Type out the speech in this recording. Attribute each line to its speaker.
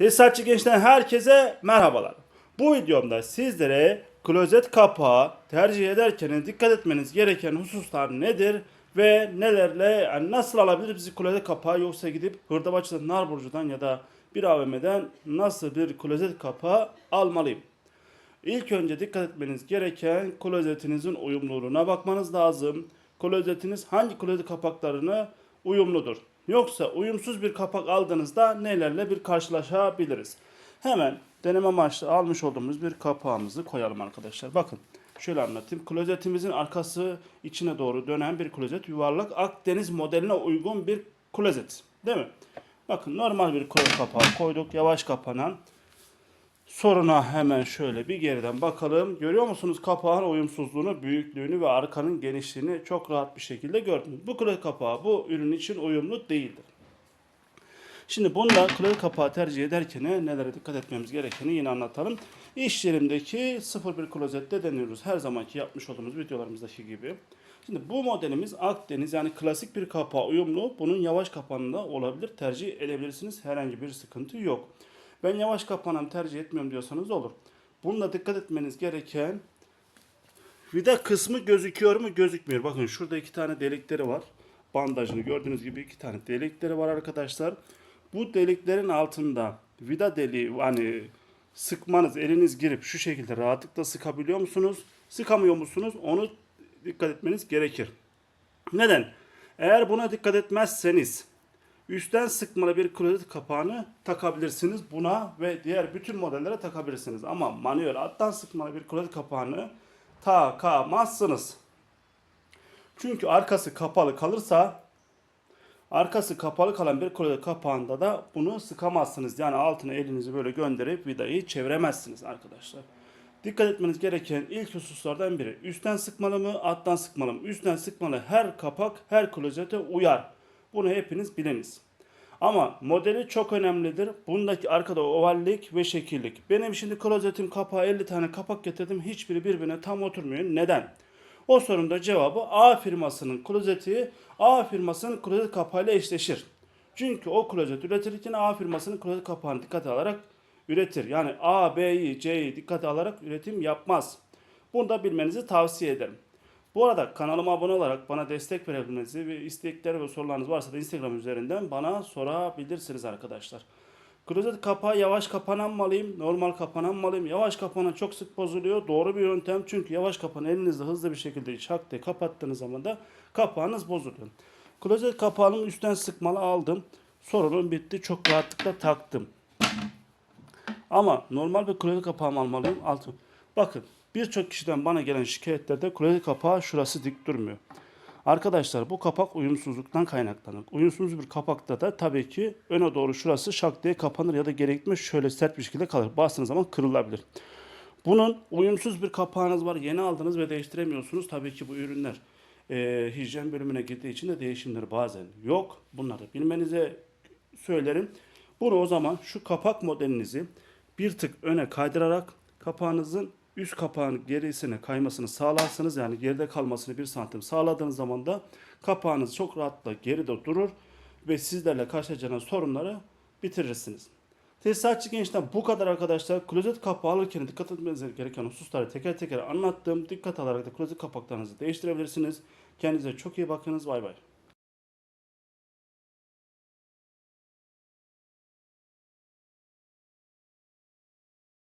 Speaker 1: Tesisatçı gençten herkese merhabalar. Bu videomda sizlere klozet kapağı tercih ederken dikkat etmeniz gereken hususlar nedir ve nelerle yani nasıl alabilir bizi klozet kapağı yoksa gidip hırdavatçıdan, narburcudan ya da bir AVM'den nasıl bir klozet kapağı almalıyım? İlk önce dikkat etmeniz gereken klozetinizin uyumluluğuna bakmanız lazım. Klozetiniz hangi klozet kapaklarına uyumludur? Yoksa uyumsuz bir kapak aldığınızda nelerle bir karşılaşabiliriz? Hemen deneme amaçlı almış olduğumuz bir kapağımızı koyalım arkadaşlar. Bakın şöyle anlatayım. Klozetimizin arkası içine doğru dönen bir klozet. Yuvarlak Akdeniz modeline uygun bir klozet. Değil mi? Bakın normal bir klozet kapağı koyduk. Yavaş kapanan Soruna hemen şöyle bir geriden bakalım. Görüyor musunuz kapağın uyumsuzluğunu, büyüklüğünü ve arkanın genişliğini çok rahat bir şekilde gördünüz. Bu klozet kapağı bu ürün için uyumlu değildir. Şimdi bunda klozet kapağı tercih ederken nelere dikkat etmemiz gerektiğini yine anlatalım. İş yerimdeki 01 klozette deniyoruz. Her zamanki yapmış olduğumuz videolarımızdaki gibi. Şimdi bu modelimiz Akdeniz yani klasik bir kapağı uyumlu. Bunun yavaş kapanında olabilir. Tercih edebilirsiniz. Herhangi bir sıkıntı yok. Ben yavaş kapanan tercih etmiyorum diyorsanız olur. Bununla dikkat etmeniz gereken vida kısmı gözüküyor mu gözükmüyor. Bakın şurada iki tane delikleri var. Bandajını gördüğünüz gibi iki tane delikleri var arkadaşlar. Bu deliklerin altında vida deliği hani sıkmanız eliniz girip şu şekilde rahatlıkla sıkabiliyor musunuz? Sıkamıyor musunuz? Onu dikkat etmeniz gerekir. Neden? Eğer buna dikkat etmezseniz üstten sıkmalı bir klozet kapağını takabilirsiniz buna ve diğer bütün modellere takabilirsiniz. Ama manuel alttan sıkmalı bir klozet kapağını takamazsınız. Çünkü arkası kapalı kalırsa arkası kapalı kalan bir klozet kapağında da bunu sıkamazsınız. Yani altına elinizi böyle gönderip vidayı çeviremezsiniz arkadaşlar. Dikkat etmeniz gereken ilk hususlardan biri. Üstten sıkmalı mı, alttan sıkmalı mı? Üstten sıkmalı her kapak her klozete uyar. Bunu hepiniz biliniz. Ama modeli çok önemlidir. Bundaki arkada ovallik ve şekillik. Benim şimdi klozetim kapağı 50 tane kapak getirdim. Hiçbiri birbirine tam oturmuyor. Neden? O sorunun da cevabı A firmasının klozeti A firmasının klozet kapağıyla eşleşir. Çünkü o klozet üretirken A firmasının klozet kapağını dikkate alarak üretir. Yani A, B'yi, C'yi dikkate alarak üretim yapmaz. Bunu da bilmenizi tavsiye ederim. Bu arada kanalıma abone olarak bana destek verebilmenizi ve istekler ve sorularınız varsa da Instagram üzerinden bana sorabilirsiniz arkadaşlar. Klozet kapağı yavaş kapanan mı alayım, normal kapanan mı alayım? Yavaş kapanan çok sık bozuluyor. Doğru bir yöntem çünkü yavaş kapanan elinizle hızlı bir şekilde şak diye kapattığınız zaman da kapağınız bozuluyor. Klozet kapağının üstten sıkmalı aldım. Sorunum bitti. Çok rahatlıkla taktım. Ama normal bir klozet kapağı mı almalıyım? Altın. Bakın birçok kişiden bana gelen şikayetlerde klozet kapağı şurası dik durmuyor. Arkadaşlar bu kapak uyumsuzluktan kaynaklanır. Uyumsuz bir kapakta da tabii ki öne doğru şurası şak diye kapanır ya da gerekme şöyle sert bir şekilde kalır. Bastığınız zaman kırılabilir. Bunun uyumsuz bir kapağınız var. Yeni aldınız ve değiştiremiyorsunuz. Tabii ki bu ürünler e, hijyen bölümüne girdiği için de değişimleri bazen yok. Bunları bilmenize söylerim. Bunu o zaman şu kapak modelinizi bir tık öne kaydırarak kapağınızın üst kapağın gerisine kaymasını sağlarsanız yani geride kalmasını bir santim sağladığınız zaman da kapağınız çok rahatla geride durur ve sizlerle karşılaşacağınız sorunları bitirirsiniz. Tesisatçı gençten bu kadar arkadaşlar. Klozet kapağı alırken dikkat etmeniz gereken hususları teker teker anlattım. Dikkat alarak da klozet kapaklarınızı değiştirebilirsiniz. Kendinize çok iyi bakınız. Bay bay.